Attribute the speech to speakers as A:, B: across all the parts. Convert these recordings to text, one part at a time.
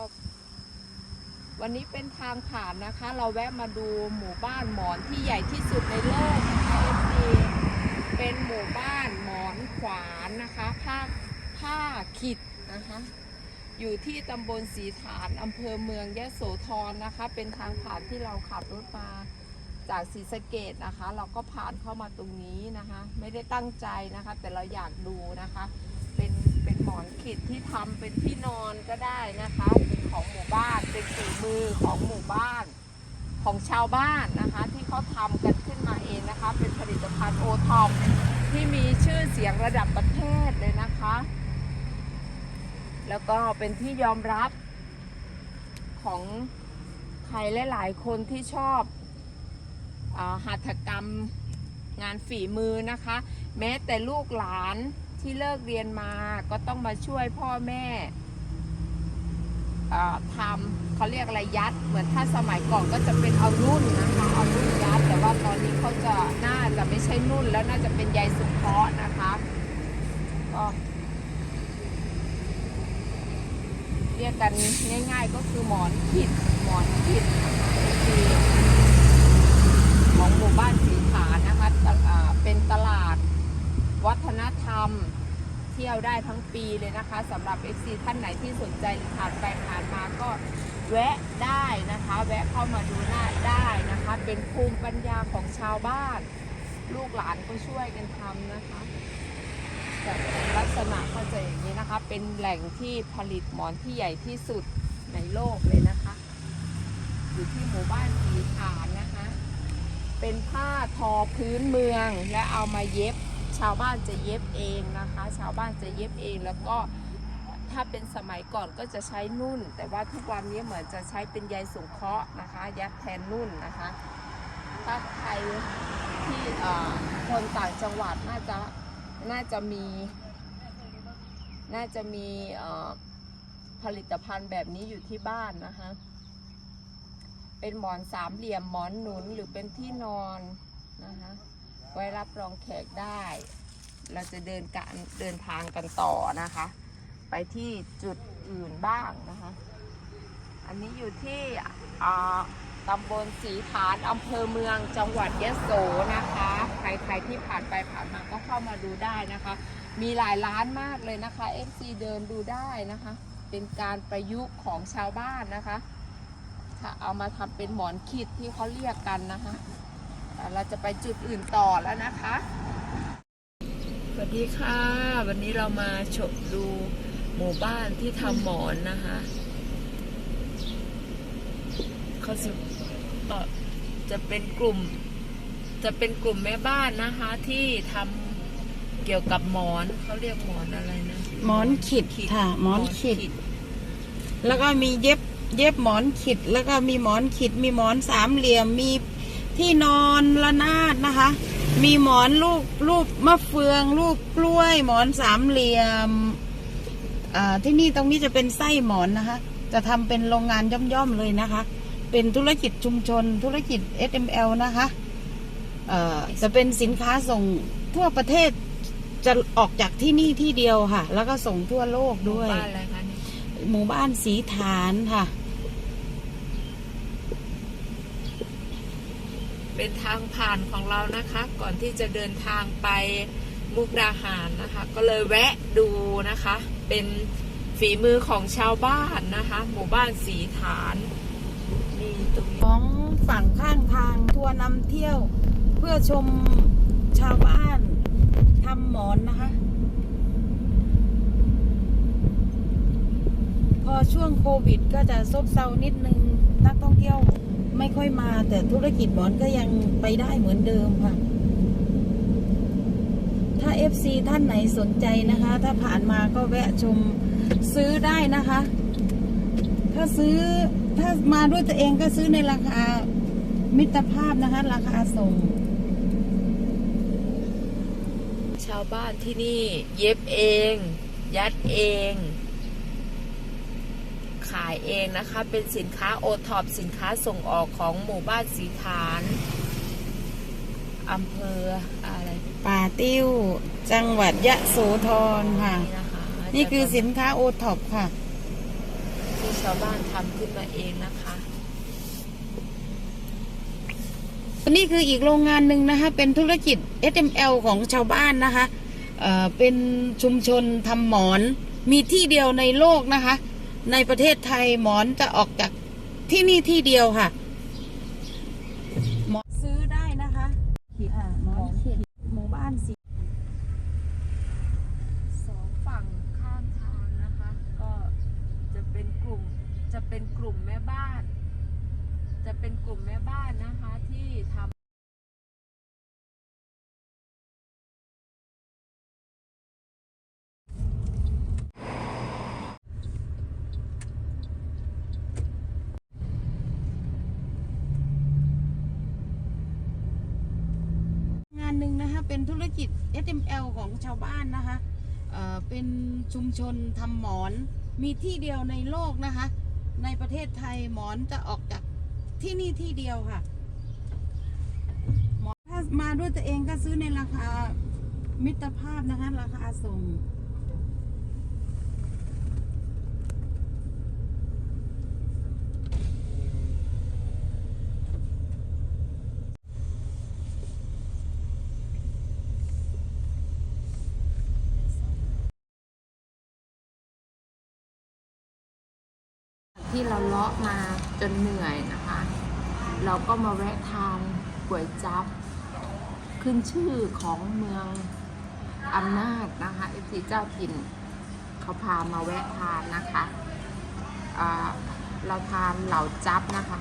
A: ก็วันนี้เป็นทางผ่านนะคะ เราแวะมาดูหมู่บ้านหมอนที่ใหญ่ที่สุดในโลกนะคะเป็นหมู่บ้านหมอนขวานนะคะผ้าผ้าขิดนะคะ อยู่ที่ตำบลสีฐานอำเภอเมืองยะโสธรนะคะ เป็นทางผ่านที่เราขับรถมาจากศรีสะเกดนะคะ เราก็ผ่านเข้ามาตรงนี้นะคะ ไม่ได้ตั้งใจนะคะ แต่เราอยากดูนะคะ อนขิดที่ทำเป็นที่นอนก็ได้นะคะเป็นของหมู่บ้านเป็นฝีมือของหมู่บ้าน ของชาวบ้านนะคะ ที่เขาทำกันขึ้นมาเองนะคะ เป็นผลิตภัณฑ์โอท็อปที่มีชื่อเสียงระดับประเทศเลยนะคะ แล้วก็เป็นที่ยอมรับของใครหลาย ๆ คนที่ชอบอาหัตถกรรมงานฝีมือนะคะ แม้แต่ลูกหลาน ที่เลิกเรียนมาก็ต้องมาช่วยพ่อแม่ทำเขาเรียกอะไรยัด เหมือนถ้าสมัยก่อนก็จะเป็นเอานุ่นนะคะเอานุ่นยัด แต่ว่าตอนนี้เขาจะน่าจะไม่ใช่นุ่นแล้วน่าจะเป็นใยสุงเคราะห์นะคะก็เรียกกันง่าย ๆ ก็คือหมอนขิดหมอนขิดนะคะคือของหมู่บ้านสีฐานนะคะะเป็นตลาด รรม เที่ยวได้ทั้งปีเลยนะคะสำหรับ FC ท่านไหนที่สนใจหรือผ่านไปผ่านมาก็แวะได้นะคะ แวะเข้ามาดูหน้าได้นะคะ เป็นภูมิปัญญาของชาวบ้าน ลูกหลานก็ช่วยกันทำนะคะแต่ลักษณะก็จะอย่างนี้นะคะ เป็นแหล่งที่ผลิตหมอนที่ใหญ่ที่สุดในโลกเลยนะคะ อยู่ที่หมู่บ้านสีฐานนะคะ เป็นผ้าทอพื้นเมืองและเอามาเย็บ ชาวบ้านจะเย็บเองนะคะ ชาวบ้านจะเย็บเองแล้วก็ถ้าเป็นสมัยก่อนก็จะใช้นุ่น แต่ว่าทุกวันนี้เหมือนจะใช้เป็นใยสงเคราะห์นะคะยัดแทนนุ่นนะคะ ถ้าใครที่คนต่างจังหวัดน่าจะน่าจะมี น่าจะมีผลิตภัณฑ์แบบนี้อยู่ที่บ้านนะคะ เป็นหมอนสามเหลี่ยมหมอนหนุนหรือเป็นที่นอนนะคะ ไว้รับรองแขกได้ เราจะเดินการเดินทางกันต่อนะคะ ไปที่จุดอื่นบ้างนะคะ อันนี้อยู่ที่อ่าตำบลสีฐานอำเภอเมืองจังหวัดยะโสนะคะ ใครๆที่ผ่านไปผ่านมาก็เข้ามาดูได้นะคะ มีหลายร้านมากเลยนะคะ FC เดินดูได้นะคะ เป็นการประยุกต์ของชาวบ้านนะคะถ้าเอามาทำเป็นหมอนขิดที่เขาเรียกกันนะคะ เราจะไปจุดอื่นต่อแล้วนะคะ สวัสดีค่ะ วันนี้เรามาชมดูหมู่บ้านที่ทำหมอนนะคะเขาจะเอ่อจะเป็นกลุ่ม จะเป็นกลุ่มแม่บ้านนะคะ ที่ทำเกี่ยวกับหมอนเขาเรียกหมอนอะไรนะ
B: หมอนขิด
A: ขิด
B: ค่ะหมอนขิด
A: ขิด
B: แล้วก็มีเย็บเย็บหมอนขิด แล้วก็มีหมอนขิด มีหมอนสามเหลี่ยม มี ที่นอนระนาดนะคะ มีหมอนลูกรูปมะเฟืองรูปกล้วย หมอนสามเหลี่ยมอ่าที่นี่ตรงนี้จะเป็นไส้หมอนนะคะ จะทำเป็นโรงงานย่อมๆเลยนะคะ เป็นธุรกิจชุมชน ธุรกิจ SML นะคะเอ่อจะเป็นสินค้าส่งทั่วประเทศจะออกจากที่นี่ที่เดียวค่ะ แล้วก็ส่งทั่วโลกด้วย
A: บ้านอะไรคะนี่
B: หมู่บ้านสีฐานค่ะ
A: เป็นทางผ่านของเรานะคะ ก่อนที่จะเดินทางไปมุกดาหารนะคะ ก็เลยแวะดูนะคะ เป็นฝีมือของชาวบ้านนะคะ หมู่บ้านสีฐานนี่ตรงนี้
B: ของฝั่งข้างทางทัวร์นำเที่ยว เพื่อชมชาวบ้านทำหมอนนะคะ พอช่วงโควิดก็จะซบเซานิดนึงนักท่องเที่ยว ไม่ค่อยมา แต่ธุรกิจหมอนก็ยังไปได้เหมือนเดิมค่ะ ถ้า FC ท่านไหนสนใจนะคะ ถ้าผ่านมาก็แวะชมซื้อได้นะคะ ถ้าซื้อถ้ามาด้วยตัวเองก็ซื้อในราคามิตรภาพนะคะ ราคาส่ง
A: ชาวบ้านที่นี่ เย็บเอง ยัดเอง ขายเองนะคะ เป็นสินค้าโอท็อปสินค้าส่งออกของหมู่บ้านสีฐานอำเภออะไร
B: ป่าติ้ว จังหวัดยะโสธรค่ะ
A: นี่นะคะ
B: นี่คือสินค้าโอท็อปค่ะ
A: ที่ชาวบ้านทำขึ้นมาเองนะคะ
B: นี่คืออีกโรงงานหนึ่งนะคะ เป็นธุรกิจ SML ของชาวบ้านนะคะเอ่อเป็นชุมชนทำหมอน มีที่เดียวในโลกนะคะ ในประเทศไทยหมอนจะออกจากที่นี่ที่เดียวค่ะ หมอนซื้อได้นะคะอ่าหมอนขีดหมู่บ้านสี
A: สองฝั่งข้างทางนะคะ ก็จะเป็นกลุ่มจะเป็นกลุ่มแม่บ้าน จะเป็นกลุ่มแม่บ้านนะคะที่ทำ
B: หนึ่งนะคะ เป็นธุรกิจ SML ของชาวบ้านนะคะเเป็นชุมชนทำหมอนมีที่เดียวในโลกนะคะ ในประเทศไทยหมอนจะออกจากที่นี่ที่เดียวค่ะ หมอนถ้ามาด้วยตัวเองก็ซื้อในราคามิตรภาพนะคะ ราคาส่ง
A: ที่ เราเลาะมาจนเหนื่อยนะคะ เราก็มาแวะทานก๋วยจั๊บขึ้นชื่อของเมืองอำนาจนะคะเอซีเจ้าถิ่นเขาพามาแวะทานนะคะเราทานเหล่าจั๊บนะคะ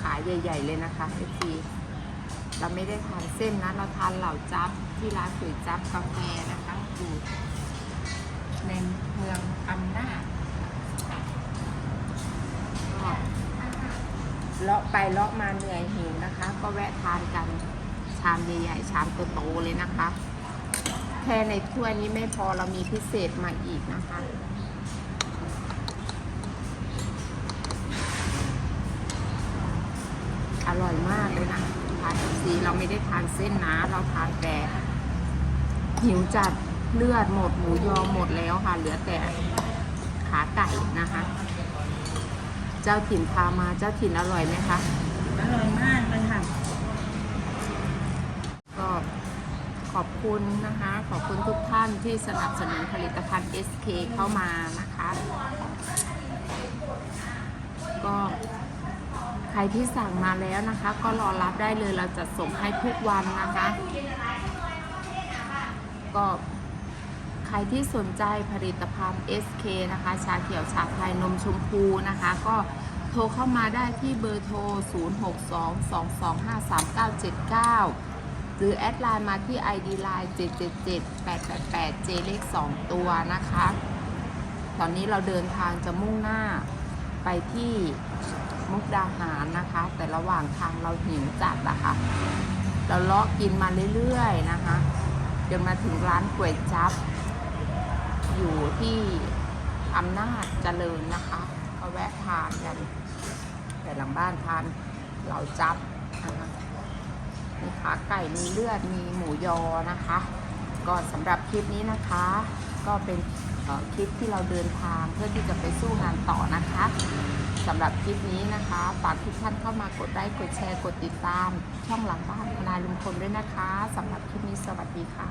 A: ขายใหญ่ ๆ เลยนะคะเอซีเราไม่ได้ทานเส้นนะ เราทานเหล่าจั๊บที่ร้านก๋วยจั๊บกาแฟนะคะอยู่ในเมืองอำนาจก็ เลาะไปเลาะมาเหนื่อยหิวนะคะ ก็แวะทานกันชามใหญ่ๆชามโตๆเลยนะคะ แค่ในถ้วยนี้ไม่พอเรามีพิเศษมาอีกนะคะอร่อยมากเลยนะทานซีเราไม่ได้ทานเส้นนะ เราทานแต่หิวจัดเลือดหมดหมูยอหมดแล้วค่ะ เหลือแต่ขาไก่นะคะ เจ้าถิ่นพามาเจ้าถิ่นอร่อยไหมคะ
B: อร่อยมากเลยค่ะ
A: ก็ขอบคุณนะคะ ขอบคุณทุกท่านที่สนับสนุนผลิตภัณฑ์ SK เข้ามานะคะ ก็ใครที่สั่งมาแล้วนะคะ ก็รอรับได้เลยเราจะส่งให้ทุกวันนะคะ ก็ ใครที่สนใจผลิตภัณฑ์ SK นะคะ ชาเขียวชาไทยนมชมพูนะคะ ก็โทรเข้ามาได้ที่เบอร์โทร 0622253979 หรือแอดไลน์มาที่ ID Line 777888 J เลข2 ตัวนะคะ ตอนนี้เราเดินทางจะมุ่งหน้าไปที่มุกดาหารนะคะ แต่ระหว่างทางเราหิวจัดนะคะ เราเลาะกินมาเรื่อยๆนะคะจนมาถึงร้านก๋วยจั๊บ อยู่ที่อำนาจเจริญนะคะก็แวะทานกันแต่หลังบ้านทานเหล่าจับนะคะมีขาไก่มีเลือดมีหมูยอนะคะ ก็สำหรับคลิปนี้นะคะ ก็เป็นคลิปที่เราเดินทางเพื่อที่จะไปสู้งานต่อนะคะสำหรับคลิปนี้นะคะฝากทุกท่านเข้ามากดไลค์กดแชร์กดติดตาม ช่องหลังบ้านทนายลุงพลด้วยนะคะสำหรับคลิปนี้สวัสดีค่ะ